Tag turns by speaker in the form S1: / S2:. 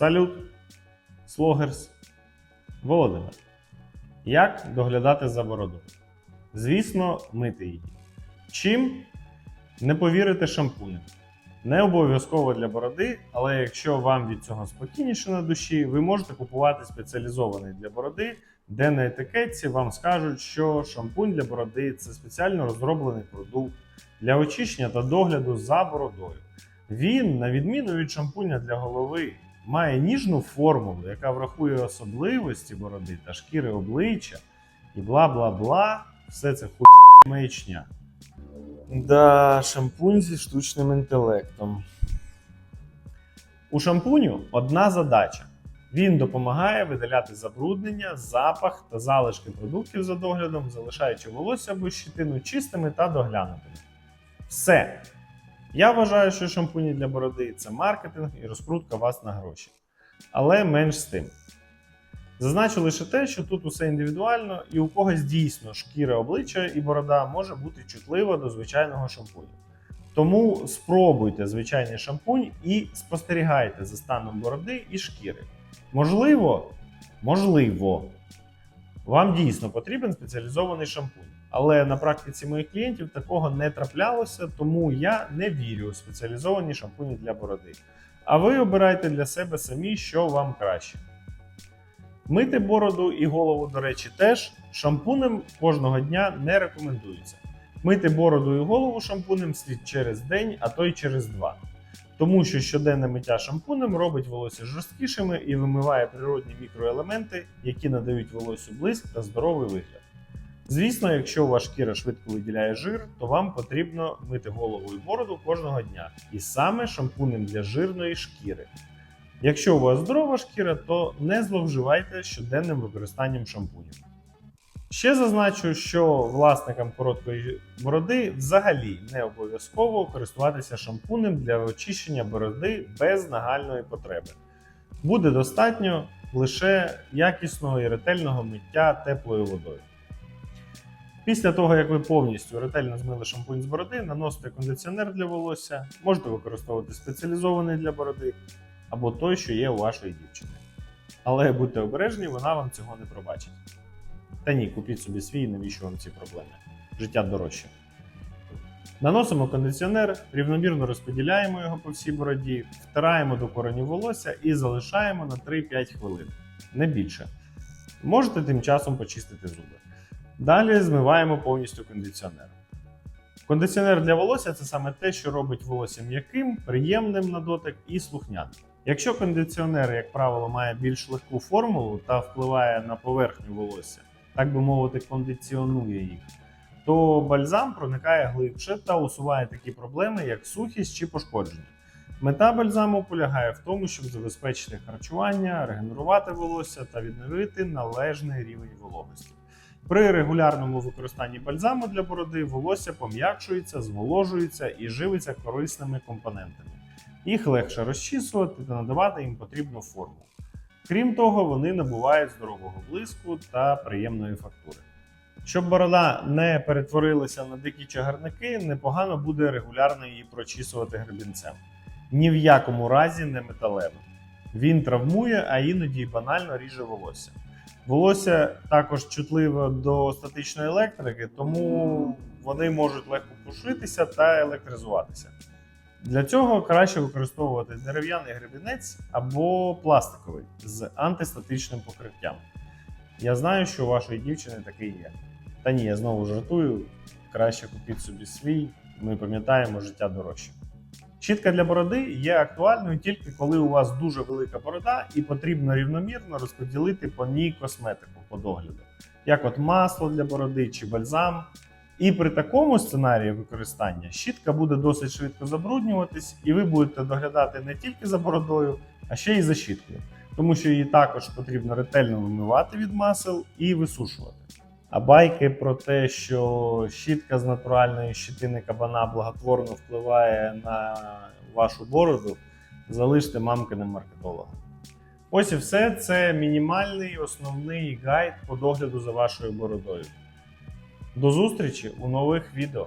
S1: Салют, слогерс, Володимир. Як доглядати за бородою? Звісно, мити її. Чим? Не повірите шампунем. Не обов'язково для бороди, але якщо вам від цього спокійніше на душі, ви можете купувати спеціалізований для бороди, де на етикетці вам скажуть, що шампунь для бороди це спеціально розроблений продукт для очищення та догляду за бородою. Він, на відміну від шампуня для голови, має ніжну формулу, яка врахує особливості бороди та шкіри обличчя, і бла бла бла. Все це хуй маячня. Да, шампунь зі штучним інтелектом. У шампуню одна задача. Він допомагає видаляти забруднення, запах та залишки продуктів за доглядом, залишаючи волосся або щитину чистими та доглянутими. Все. Я вважаю, що шампуні для бороди це маркетинг і розкрутка вас на гроші. Але менш з тим. Зазначу лише те, що тут усе індивідуально, і у когось дійсно шкіра обличчя і борода може бути чутлива до звичайного шампуню. Тому спробуйте звичайний шампунь і спостерігайте за станом бороди і шкіри. Можливо, можливо, вам дійсно потрібен спеціалізований шампунь. Але на практиці моїх клієнтів такого не траплялося, тому я не вірю у спеціалізовані шампуні для бороди. А ви обирайте для себе самі, що вам краще. Мити бороду і голову, до речі, теж шампунем кожного дня не рекомендується. Мити бороду і голову шампунем слід через день, а то й через два. Тому що щоденне миття шампунем робить волосся жорсткішими і вимиває природні мікроелементи, які надають волоссю блиск та здоровий вигляд. Звісно, якщо ваша шкіра швидко виділяє жир, то вам потрібно мити голову і бороду кожного дня, і саме шампунем для жирної шкіри. Якщо у вас здорова шкіра, то не зловживайте щоденним використанням шампунів. Ще зазначу, що власникам короткої бороди взагалі не обов'язково користуватися шампунем для очищення бороди без нагальної потреби. Буде достатньо лише якісного і ретельного миття теплою водою. Після того, як ви повністю ретельно змили шампунь з бороди, наносите кондиціонер для волосся, можете використовувати спеціалізований для бороди або той, що є у вашої дівчини. Але будьте обережні, вона вам цього не пробачить. Та ні, купіть собі свій, навіщо вам ці проблеми? Життя дорожче. Наносимо кондиціонер, рівномірно розподіляємо його по всій бороді, втираємо до коренів волосся і залишаємо на 3-5 хвилин, не більше. Можете тим часом почистити зуби. Далі змиваємо повністю кондиціонер. Кондиціонер для волосся це саме те, що робить волосся м'яким, приємним на дотик і слухняним. Якщо кондиціонер, як правило, має більш легку формулу та впливає на поверхню волосся, так би мовити, кондиціонує їх, то бальзам проникає глибше та усуває такі проблеми, як сухість чи пошкодження. Мета бальзаму полягає в тому, щоб забезпечити харчування, регенерувати волосся та відновити належний рівень вологості. При регулярному використанні бальзаму для бороди волосся пом'якшується, зволожується і живиться корисними компонентами. Їх легше розчісувати та надавати їм потрібну форму. Крім того, вони набувають здорового блиску та приємної фактури. Щоб борода не перетворилася на дикі чагарники, непогано буде регулярно її прочісувати гребінцем. Ні в якому разі не металевим. Він травмує, а іноді банально ріже волосся. Волосся також чутливе до статичної електрики, тому вони можуть легко пушитися та електризуватися. Для цього краще використовувати дерев'яний гребінець або пластиковий з антистатичним покриттям. Я знаю, що у вашої дівчини такий є. Та ні, я знову жартую. Краще купіть собі свій. Ми пам'ятаємо, життя дорожче. Щітка для бороди є актуальною тільки коли у вас дуже велика борода і потрібно рівномірно розподілити по ній косметику по догляду, як от масло для бороди чи бальзам. І при такому сценарії використання щітка буде досить швидко забруднюватись, і ви будете доглядати не тільки за бородою, а ще й за щіткою, тому що її також потрібно ретельно вимивати від масел і висушувати. А байки про те, що щітка з натуральної щитини кабана благотворно впливає на вашу бороду, залиште мамкиним маркетологам. Ось і все. Це мінімальний основний гайд по догляду за вашою бородою. До зустрічі у нових відео.